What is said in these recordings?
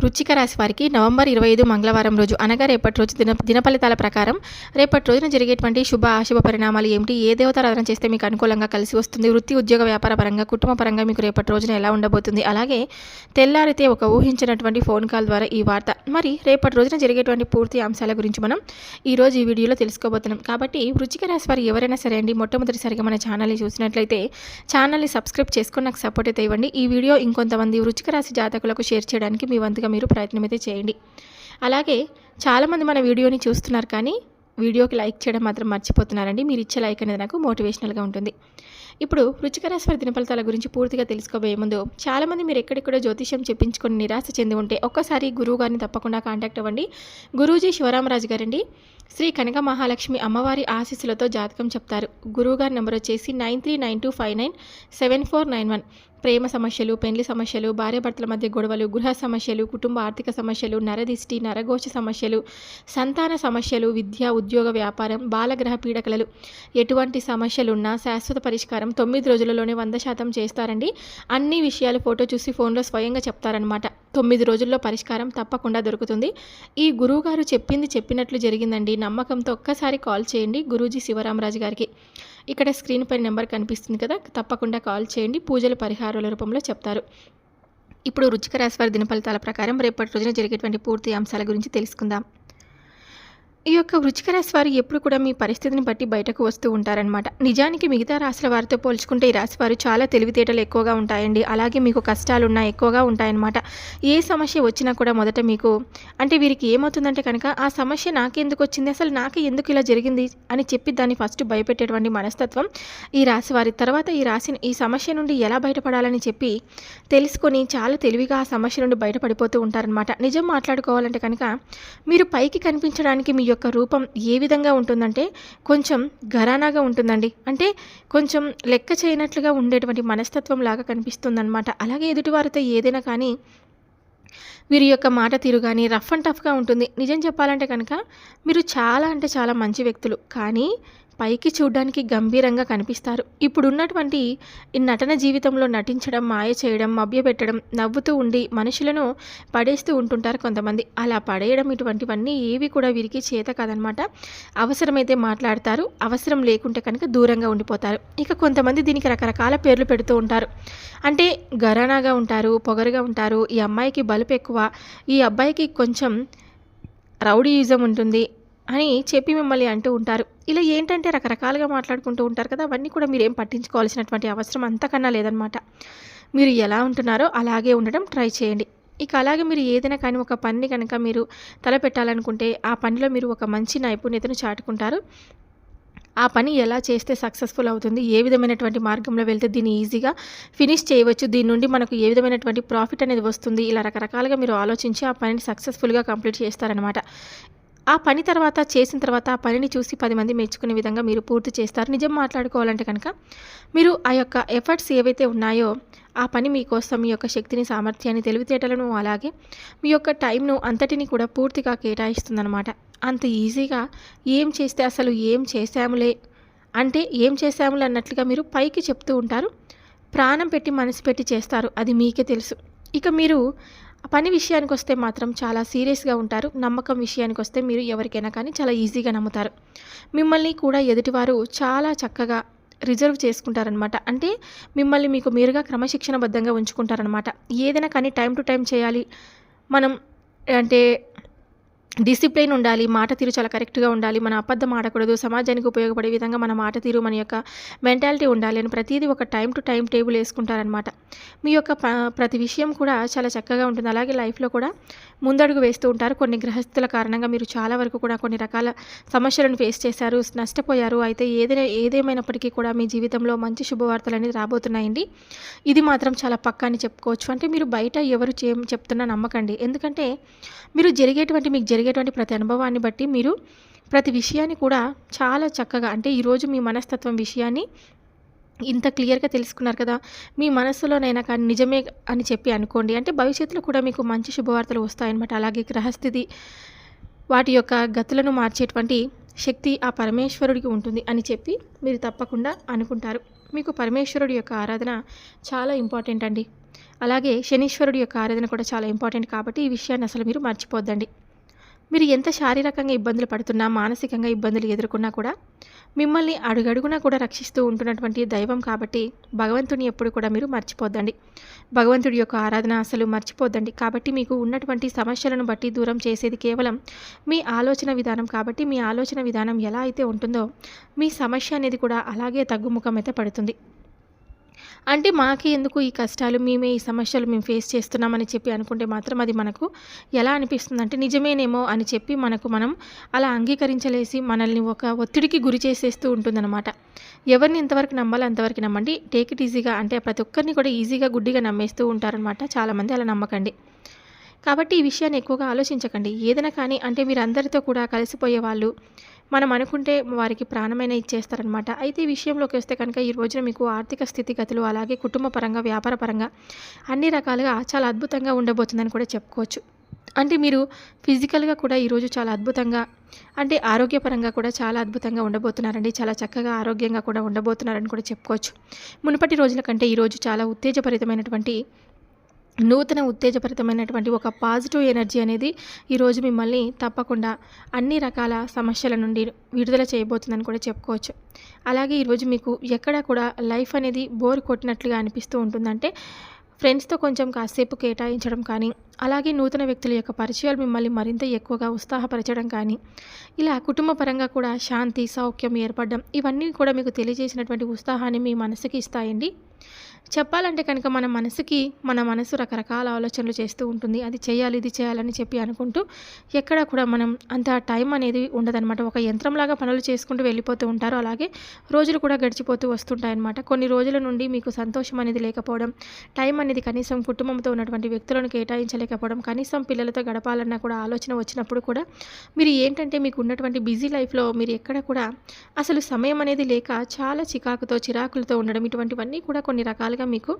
వృచ్చిక రాశి వారికి నవంబర్ ఇరవై ఐదు మంగళవారం రోజు అనగా రేపటి రోజు దిన దిన ఫలితాల ప్రకారం రేపటి రోజున జరిగేటువంటి శుభ అశుభ పరిణామాలు ఏమిటి? ఏ దేవతారాధన చేస్తే మీకు అనుకూలంగా కలిసి వస్తుంది? వృత్తి ఉద్యోగ వ్యాపార పరంగా కుటుంబ పరంగా మీకు రేపటి రోజున ఎలా ఉండబోతుంది? అలాగే తెల్లారితే ఒక ఊహించినటువంటి ఫోన్ కాల్ ద్వారా ఈ వార్త. మరి రేపటి రోజున జరిగేటువంటి పూర్తి అంశాల గురించి మనం ఈరోజు ఈ వీడియోలో తెలుసుకోబోతున్నాం. కాబట్టి వృచ్చిక రాశి వారు ఎవరైనా సరే అండి మొట్టమొదటిసారిగా మన ఛానల్ని చూసినట్లయితే ఛానల్ని సబ్స్క్రైబ్ చేసుకుని నాకు సపోర్ట్ అయితే ఇవ్వండి. ఈ వీడియో ఇంకొంతమంది వృచ్చిక రాశి జాతకులకు షేర్ చేయడానికి మీ వంతుగా మీరు ప్రయత్నం అయితే చేయండి. అలాగే చాలామంది మన వీడియోని చూస్తున్నారు కానీ వీడియోకి లైక్ చేయడం మాత్రం మర్చిపోతున్నారండి. మీరు ఇచ్చే లైక్ అనేది నాకు మోటివేషనల్గా ఉంటుంది. ఇప్పుడు రుచికరేశ్వర దినఫలితాల గురించి పూర్తిగా తెలుసుకోబోయే ముందు చాలామంది మీరు ఎక్కడెక్కడో జ్యోతిష్యం చెప్పించుకొని నిరాశ చెంది ఉంటే ఒక్కసారి గురువు గారిని తప్పకుండా కాంటాక్ట్ అవ్వండి. గురూజీ శివరామరాజు గారండి. శ్రీ కనక మహాలక్ష్మి అమ్మవారి ఆశీస్సులతో జాతకం చెప్తారు. గురువుగారి నెంబర్ వచ్చేసి nine three nine two five nine seven four nine one. ప్రేమ సమస్యలు పెండ్లి సమస్యలు భార్యాభర్తల మధ్య గొడవలు గృహ సమస్యలు కుటుంబ ఆర్థిక సమస్యలు నరదిష్టి నరఘోష సమస్యలు సంతాన సమస్యలు విద్య ఉద్యోగ వ్యాపారం బాలగ్రహ పీడకలలు. ఎటువంటి సమస్యలున్నా శాశ్వత పరిష్కారం తొమ్మిది రోజులలోనే వంద శాతం చేస్తారండి. అన్ని విషయాలు ఫోటో చూసి ఫోన్లో స్వయంగా చెప్తారనమాట తొమ్మిది రోజుల్లో పరిష్కారం తప్పకుండా దొరుకుతుంది. ఈ గురువుగారు చెప్పింది చెప్పినట్లు జరిగిందండి. నమ్మకంతో ఒక్కసారి కాల్ చేయండి గురూజీ శివరామరాజు గారికి. ఇక్కడ స్క్రీన్ పై నెంబర్ కనిపిస్తుంది కదా తప్పకుండా కాల్ చేయండి. పూజల పరిహారాల రూపంలో చెప్తారు. ఇప్పుడు రుచిక దిన ఫలితాల ప్రకారం రేపటి రోజున జరిగేటువంటి పూర్తి అంశాల గురించి తెలుసుకుందాం. ఈ యొక్క వృచ్చిక రాశి వారు ఎప్పుడు కూడా మీ పరిస్థితిని బట్టి బయటకు వస్తూ ఉంటారనమాట నిజానికి మిగతా రాశుల వారితో పోల్చుకుంటే ఈ రాశి వారు చాలా తెలివితేటలు ఎక్కువగా ఉంటాయండి. అలాగే మీకు కష్టాలున్నా ఎక్కువగా ఉంటాయన్నమాట. ఏ సమస్య వచ్చినా కూడా మొదట మీకు అంటే వీరికి ఏమవుతుందంటే కనుక ఆ సమస్య నాకెందుకు వచ్చింది? అసలు నాకు ఎందుకు ఇలా జరిగింది? అని చెప్పి దాన్ని ఫస్ట్ భయపెట్టేటువంటి మనస్తత్వం ఈ రాశి వారి. తర్వాత ఈ రాశిని ఈ సమస్య నుండి ఎలా బయటపడాలని చెప్పి తెలుసుకొని చాలా తెలివిగా ఆ సమస్య నుండి బయటపడిపోతూ ఉంటారనమాట నిజం మాట్లాడుకోవాలంటే కనుక మీరు పైకి కనిపించడానికి మీ యొక్క రూపం ఏ విధంగా ఉంటుందంటే కొంచెం ఘరానాగా ఉంటుందండి. అంటే కొంచెం లెక్క చేయనట్లుగా ఉండేటువంటి మనస్తత్వం లాగా కనిపిస్తుందన్నమాట. అలాగే ఎదుటివారితో ఏదైనా కానీ వీరి యొక్క మాట తీరు కానీ రఫ్ అండ్ టఫ్గా ఉంటుంది. నిజం చెప్పాలంటే కనుక మీరు చాలా అంటే చాలా మంచి వ్యక్తులు. కానీ పైకి చూడడానికి గంభీరంగా కనిపిస్తారు. ఇప్పుడున్నటువంటి ఈ నటన జీవితంలో నటించడం మాయ చేయడం మభ్యపెట్టడం నవ్వుతూ ఉండి మనుషులను పడేస్తూ ఉంటుంటారు కొంతమంది. అలా పడేయడం ఇటువంటివన్నీ ఏవి కూడా వీరికి చేత కాదనమాట. అవసరమైతే మాట్లాడతారు అవసరం లేకుంటే కనుక దూరంగా ఉండిపోతారు. ఇక కొంతమంది దీనికి రకరకాల పేర్లు పెడుతూ ఉంటారు. అంటే గరానాగా ఉంటారు పొగరుగా ఉంటారు ఈ అమ్మాయికి బలుపు ఎక్కువ ఈ అబ్బాయికి కొంచెం రౌడీయిజం ఉంటుంది అని చెప్పి మిమ్మల్ని అంటూ ఉంటారు. ఇలా ఏంటంటే రకరకాలుగా మాట్లాడుకుంటూ ఉంటారు కదా అవన్నీ కూడా మీరేం పట్టించుకోవాల్సినటువంటి అవసరం అంతకన్నా లేదనమాట మీరు ఎలా ఉంటున్నారో అలాగే ఉండడం ట్రై చేయండి. ఇక అలాగే మీరు ఏదైనా కానీ ఒక పని కనుక మీరు తలపెట్టాలనుకుంటే ఆ పనిలో మీరు ఒక మంచి నైపుణ్యతను చాటుకుంటారు. ఆ పని ఎలా చేస్తే సక్సెస్ఫుల్ అవుతుంది ఏ విధమైనటువంటి మార్గంలో వెళ్తే దీన్ని ఈజీగా ఫినిష్ చేయవచ్చు దీని నుండి మనకు ఏ విధమైనటువంటి ప్రాఫిట్ అనేది వస్తుంది ఇలా రకరకాలుగా మీరు ఆలోచించి ఆ పనిని సక్సెస్ఫుల్గా కంప్లీట్ చేస్తారనమాట ఆ పని తర్వాత చేసిన తర్వాత ఆ పనిని చూసి పది మంది మెచ్చుకునే విధంగా మీరు పూర్తి చేస్తారు. నిజం మాట్లాడుకోవాలంటే కనుక మీరు ఆ యొక్క ఎఫర్ట్స్ ఏవైతే ఉన్నాయో ఆ పని మీకోసం మీ యొక్క శక్తిని సామర్థ్యాన్ని తెలివితేటలను అలాగే మీ యొక్క టైంను అంతటిని కూడా పూర్తిగా కేటాయిస్తుందన్నమాట. అంత ఈజీగా ఏం చేస్తే అసలు ఏం చేశాములే అంటే ఏం చేశాములే అన్నట్లుగా మీరు పైకి చెప్తూ ఉంటారు. ప్రాణం పెట్టి మనసు పెట్టి చేస్తారు. అది మీకే తెలుసు. ఇక మీరు పని విషయానికి వస్తే మాత్రం చాలా సీరియస్గా ఉంటారు. నమ్మకం విషయానికి వస్తే మీరు ఎవరికైనా కానీ చాలా ఈజీగా నమ్ముతారు. మిమ్మల్ని కూడా ఎదుటివారు చాలా చక్కగా రిజర్వ్ చేసుకుంటారనమాట అంటే మిమ్మల్ని మీకు మీరుగా క్రమశిక్షణబద్ధంగా ఉంచుకుంటారనమాట ఏదైనా కానీ టైం టు టైం చేయాలి. మనం అంటే డిసిప్లిన్ ఉండాలి మాట తీరు చాలా కరెక్ట్గా ఉండాలి మన అబద్ధం ఆడకూడదు సమాజానికి ఉపయోగపడే విధంగా మన మాట తీరు మన యొక్క మెంటాలిటీ ఉండాలి అని ప్రతిదీ ఒక టైం టు టైం టేబుల్ వేసుకుంటారనమాట మీ యొక్క ప- ప్రతి విషయం కూడా చాలా చక్కగా ఉంటుంది. అలాగే లైఫ్లో కూడా ముందడుగు వేస్తూ ఉంటారు. కొన్ని గ్రహస్థుల కారణంగా మీరు చాలా వరకు కూడా కొన్ని రకాల సమస్యలను ఫేస్ చేశారు నష్టపోయారు. అయితే ఏదైనా ఏదేమైనప్పటికీ కూడా మీ జీవితంలో మంచి శుభవార్తలు అనేది రాబోతున్నాయండి. ఇది మాత్రం చాలా పక్కా అని చెప్పుకోవచ్చు. అంటే మీరు బయట ఎవరు చే చెప్తున్నా నమ్మకండి. ఎందుకంటే మీరు జరిగేటువంటి మీకు జరిగేటువంటి ప్రతి అనుభవాన్ని బట్టి మీరు ప్రతి విషయాన్ని కూడా చాలా చక్కగా అంటే ఈరోజు మీ మనస్తత్వం విషయాన్ని ఇంత క్లియర్గా తెలుసుకున్నారు కదా మీ మనస్సులోనైనా కానీ నిజమే అని చెప్పి అనుకోండి. అంటే భవిష్యత్తులో కూడా మీకు మంచి శుభవార్తలు వస్తాయన్నమాట. అలాగే గ్రహస్థితి వాటి యొక్క గతులను మార్చేటువంటి శక్తి ఆ పరమేశ్వరుడికి ఉంటుంది అని చెప్పి మీరు తప్పకుండా అనుకుంటారు. మీకు పరమేశ్వరుడి యొక్క ఆరాధన చాలా ఇంపార్టెంట్ అండి. అలాగే శనీశ్వరుడి యొక్క ఆరాధన కూడా చాలా ఇంపార్టెంట్ కాబట్టి ఈ విషయాన్ని అసలు మీరు మర్చిపోద్దండి. మీరు ఎంత శారీరకంగా ఇబ్బందులు పడుతున్నా మానసికంగా ఇబ్బందులు ఎదుర్కొన్నా కూడా మిమ్మల్ని అడుగడుగునా కూడా రక్షిస్తూ ఉంటున్నటువంటి దైవం కాబట్టి భగవంతుని ఎప్పుడు కూడా మీరు మర్చిపోద్దండి. భగవంతుడి యొక్క ఆరాధన అసలు మర్చిపోద్దండి. కాబట్టి మీకు ఉన్నటువంటి సమస్యలను బట్టి దూరం చేసేది కేవలం మీ ఆలోచన విధానం కాబట్టి మీ ఆలోచన విధానం ఎలా అయితే ఉంటుందో మీ సమస్య అనేది కూడా అలాగే తగ్గుముఖం అయితే పడుతుంది. అంటే మాకే ఎందుకు ఈ కష్టాలు మేమే ఈ సమస్యలు మేము ఫేస్ చేస్తున్నామని చెప్పి అనుకుంటే మాత్రం అది మనకు ఎలా అనిపిస్తుంది అంటే నిజమేనేమో అని చెప్పి మనకు మనం అలా అంగీకరించలేసి మనల్ని ఒక ఒత్తిడికి గురి చేసేస్తూ ఉంటుందన్నమాట. ఎవరిని ఎంతవరకు నమ్మాలో అంతవరకు నమ్మండి. టేక్ ఇట్ ఈజీగా అంటే ప్రతి ఒక్కరిని కూడా ఈజీగా గుడ్డిగా నమ్మేస్తూ ఉంటారనమాట చాలామంది అలా నమ్మకండి. కాబట్టి ఈ విషయాన్ని ఎక్కువగా ఆలోచించకండి. ఏదైనా కానీ అంటే మీరు అందరితో కూడా కలిసిపోయే వాళ్ళు మనం అనుకుంటే వారికి ప్రాణమైన ఇచ్చేస్తారనమాట అయితే ఈ విషయంలోకి వస్తే కనుక ఈ రోజున మీకు ఆర్థిక స్థితిగతులు అలాగే కుటుంబ పరంగా వ్యాపార పరంగా అన్ని రకాలుగా చాలా అద్భుతంగా ఉండబోతుందని కూడా చెప్పుకోవచ్చు. అంటే మీరు ఫిజికల్గా కూడా ఈరోజు చాలా అద్భుతంగా అంటే ఆరోగ్యపరంగా కూడా చాలా అద్భుతంగా ఉండబోతున్నారండి. చాలా చక్కగా ఆరోగ్యంగా కూడా ఉండబోతున్నారని కూడా చెప్పుకోవచ్చు. మునుపటి రోజుల కంటే ఈరోజు చాలా ఉత్తేజభరితమైనటువంటి నూతన ఉత్తేజభరితమైనటువంటి ఒక పాజిటివ్ ఎనర్జీ అనేది ఈరోజు మిమ్మల్ని తప్పకుండా అన్ని రకాల సమస్యల నుండి విడుదల చేయబోతుందని కూడా చెప్పుకోవచ్చు. అలాగే ఈరోజు మీకు ఎక్కడ కూడా లైఫ్ అనేది బోర్ కొట్టినట్లుగా అనిపిస్తూ ఉంటుందంటే ఫ్రెండ్స్తో కొంచెం కాసేపు కేటాయించడం కానీ అలాగే నూతన వ్యక్తుల యొక్క పరిచయాలు మిమ్మల్ని మరింత ఎక్కువగా ఉత్సాహపరచడం కానీ ఇలా కుటుంబపరంగా కూడా శాంతి సౌఖ్యం ఏర్పడడం ఇవన్నీ కూడా మీకు తెలియజేసినటువంటి ఉత్సాహాన్ని మీ మనసుకి ఇస్తాయండి. చెప్పాలంటే కనుక మన మనసుకి మన మనసు రకరకాల ఆలోచనలు చేస్తూ ఉంటుంది. అది చేయాలి ఇది చేయాలని చెప్పి అనుకుంటూ ఎక్కడ కూడా మనం అంత టైం అనేది ఉండదనమాట ఒక యంత్రంలాగా పనులు చేసుకుంటూ వెళ్ళిపోతూ ఉంటారు. అలాగే రోజులు కూడా గడిచిపోతూ వస్తుంటాయన్నమాట. కొన్ని రోజుల నుండి మీకు సంతోషం అనేది లేకపోవడం టైం అనేది కనీసం కుటుంబంతో ఉన్నటువంటి వ్యక్తులను కేటాయించలేకపోవడం కనీసం పిల్లలతో గడపాలన్నా కూడా ఆలోచన వచ్చినప్పుడు కూడా మీరు ఏంటంటే మీకు ఉన్నటువంటి బిజీ లైఫ్లో మీరు ఎక్కడ కూడా అసలు సమయం అనేది లేక చాలా చికాకుతో చిరాకులతో ఉండడం ఇటువంటివన్నీ కూడా కొన్ని రకాల రకాలుగా మీకు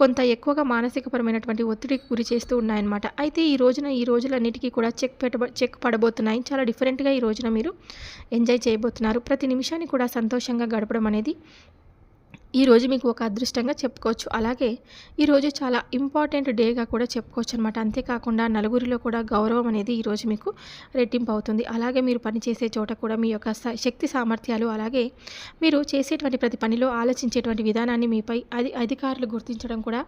కొంత ఎక్కువగా మానసికపరమైనటువంటి ఒత్తిడికి గురి చేస్తూ ఉన్నాయన్నమాట. అయితే ఈ రోజున ఈ రోజులన్నిటికీ కూడా చెక్ పెట్ట చెక్ పడబోతున్నాయి. చాలా డిఫరెంట్గా ఈ రోజున మీరు ఎంజాయ్ చేయబోతున్నారు. ప్రతి నిమిషాన్ని కూడా సంతోషంగా గడపడం అనేది ఈరోజు మీకు ఒక అదృష్టంగా చెప్పుకోవచ్చు. అలాగే ఈరోజు చాలా ఇంపార్టెంట్ డేగా కూడా చెప్పుకోవచ్చు అనమాట అంతేకాకుండా నలుగురిలో కూడా గౌరవం అనేది ఈరోజు మీకు రెట్టింపు అవుతుంది. అలాగే మీరు పనిచేసే చోట కూడా మీ యొక్క శక్తి సామర్థ్యాలు అలాగే మీరు చేసేటువంటి ప్రతి పనిలో ఆలోచించేటువంటి విధానాన్ని మీపై అది అధికారులు గుర్తించడం కూడా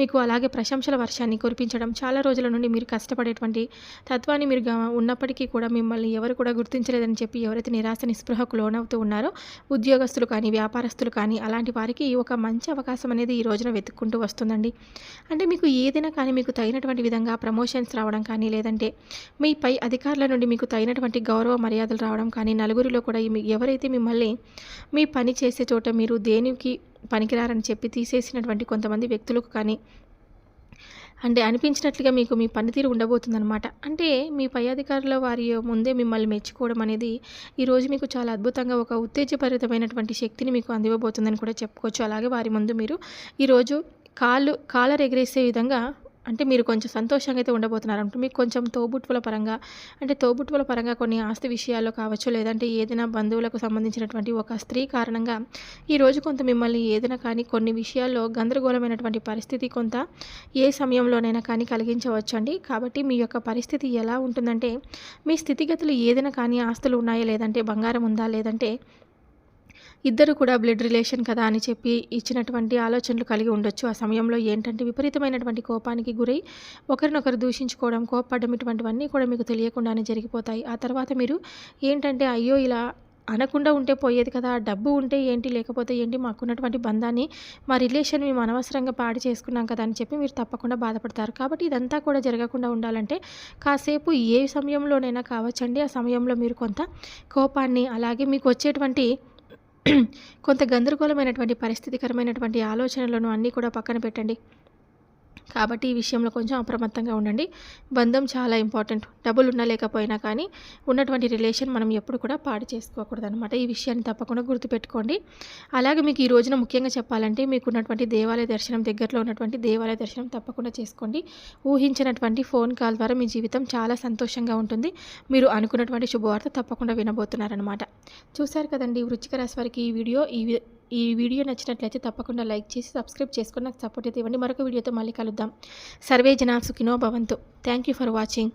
మీకు అలాగే ప్రశంసల వర్షాన్ని కురిపించడం చాలా రోజుల నుండి మీరు కష్టపడేటువంటి తత్వాన్ని మీరు ఉన్నప్పటికీ కూడా మిమ్మల్ని ఎవరు కూడా గుర్తించలేదని చెప్పి ఎవరైతే నిరాశ నిస్పృహకు లోనవుతూ ఉన్నారో ఉద్యోగస్తులు కానీ వ్యాపారస్తులు కానీ అలాంటి వారికి ఒక మంచి అవకాశం అనేది ఈ రోజున వెతుక్కుంటూ వస్తుందండి. అంటే మీకు ఏదైనా కానీ మీకు తగినటువంటి విధంగా ప్రమోషన్స్ రావడం కానీ లేదంటే మీ పై అధికారుల నుండి మీకు తగినటువంటి గౌరవ మర్యాదలు రావడం కానీ నలుగురిలో కూడా ఎవరైతే మిమ్మల్ని మీ పని చేసే చోట మీరు దేనికి పనికిరారని చెప్పి తీసేసినటువంటి కొంతమంది వ్యక్తులకు కానీ అంటే అనిపించినట్లుగా మీకు మీ పనితీరు ఉండబోతుందన్నమాట. అంటే మీ పై అధికారుల వారి ముందే మిమ్మల్ని మెచ్చుకోవడం అనేది ఈరోజు మీకు చాలా అద్భుతంగా ఒక ఉత్తేజభరితమైనటువంటి శక్తిని మీకు అందివ్వబోతుందని కూడా చెప్పుకోవచ్చు. అలాగే వారి ముందు మీరు ఈరోజు కాళ్ళు కాలర్ ఎగరేసే విధంగా అంటే మీరు కొంచెం సంతోషంగా అయితే ఉండబోతున్నారు అంటే మీకు కొంచెం తోబుట్టువుల పరంగా అంటే తోబుట్టువుల పరంగా కొన్ని ఆస్తి విషయాల్లో కావచ్చు లేదంటే ఏదైనా బంధువులకు సంబంధించినటువంటి ఒక స్త్రీ కారణంగా ఈరోజు కొంత మిమ్మల్ని ఏదైనా కానీ కొన్ని విషయాల్లో గందరగోళమైనటువంటి పరిస్థితి కొంత ఏ సమయంలోనైనా కానీ కలిగించవచ్చండి. కాబట్టి మీ యొక్క పరిస్థితి ఎలా ఉంటుందంటే మీ స్థితిగతులు ఏదైనా కానీ ఆస్తులు ఉన్నాయా లేదంటే బంగారం ఉందా లేదంటే ఇద్దరు కూడా బ్లడ్ రిలేషన్ కదా అని చెప్పి ఇచ్చినటువంటి ఆలోచనలు కలిగి ఉండొచ్చు. ఆ సమయంలో ఏంటంటే విపరీతమైనటువంటి కోపానికి గురై ఒకరినొకరు దూషించుకోవడం కోపపడడం ఇటువంటివన్నీ కూడా మీకు తెలియకుండానే జరిగిపోతాయి. ఆ తర్వాత మీరు ఏంటంటే అయ్యో ఇలా అనకుండా ఉంటే పోయేది కదా డబ్బు ఉంటే ఏంటి లేకపోతే ఏంటి మాకున్నటువంటి బంధాన్ని మా రిలేషన్ మేము అనవసరంగా పాడి చేసుకున్నాం కదా అని చెప్పి మీరు తప్పకుండా బాధపడతారు. కాబట్టి ఇదంతా కూడా జరగకుండా ఉండాలంటే కాసేపు ఏ సమయంలోనైనా కావచ్చండి. ఆ సమయంలో మీరు కొంత కోపాన్ని అలాగే మీకు వచ్చేటువంటి కొంత గందరగోళమైనటువంటి పరిస్థితికరమైనటువంటి ఆలోచనలను అన్నీ కూడా పక్కన పెట్టండి. కాబట్టి ఈ విషయంలో కొంచెం అప్రమత్తంగా ఉండండి. బంధం చాలా ఇంపార్టెంట్. డబ్బులు ఉన్నా లేకపోయినా కానీ ఉన్నటువంటి రిలేషన్ మనం ఎప్పుడు కూడా పాడు చేసుకోకూడదు అనమాట ఈ విషయాన్ని తప్పకుండా గుర్తుపెట్టుకోండి. అలాగే మీకు ఈ రోజున ముఖ్యంగా చెప్పాలంటే మీకు ఉన్నటువంటి దేవాలయ దర్శనం దగ్గరలో ఉన్నటువంటి దేవాలయ దర్శనం తప్పకుండా చేసుకోండి. ఊహించినటువంటి ఫోన్ కాల్ ద్వారా మీ జీవితం చాలా సంతోషంగా ఉంటుంది. మీరు అనుకున్నటువంటి శుభవార్త తప్పకుండా వినబోతున్నారనమాట చూశారు కదండి వృచ్చిక రాశి వారికి ఈ వీడియో ఈ ఈ వీడియో నచ్చినట్లయితే తప్పకుండా లైక్ చేసి సబ్స్క్రైబ్ చేసుకొని నాకు సపోర్ట్ అయితే ఇవ్వండి. మరొక వీడియోతో మళ్ళీ కలుద్దాం. సర్వే జనా సుఖినో భవంతు. Thank you for watching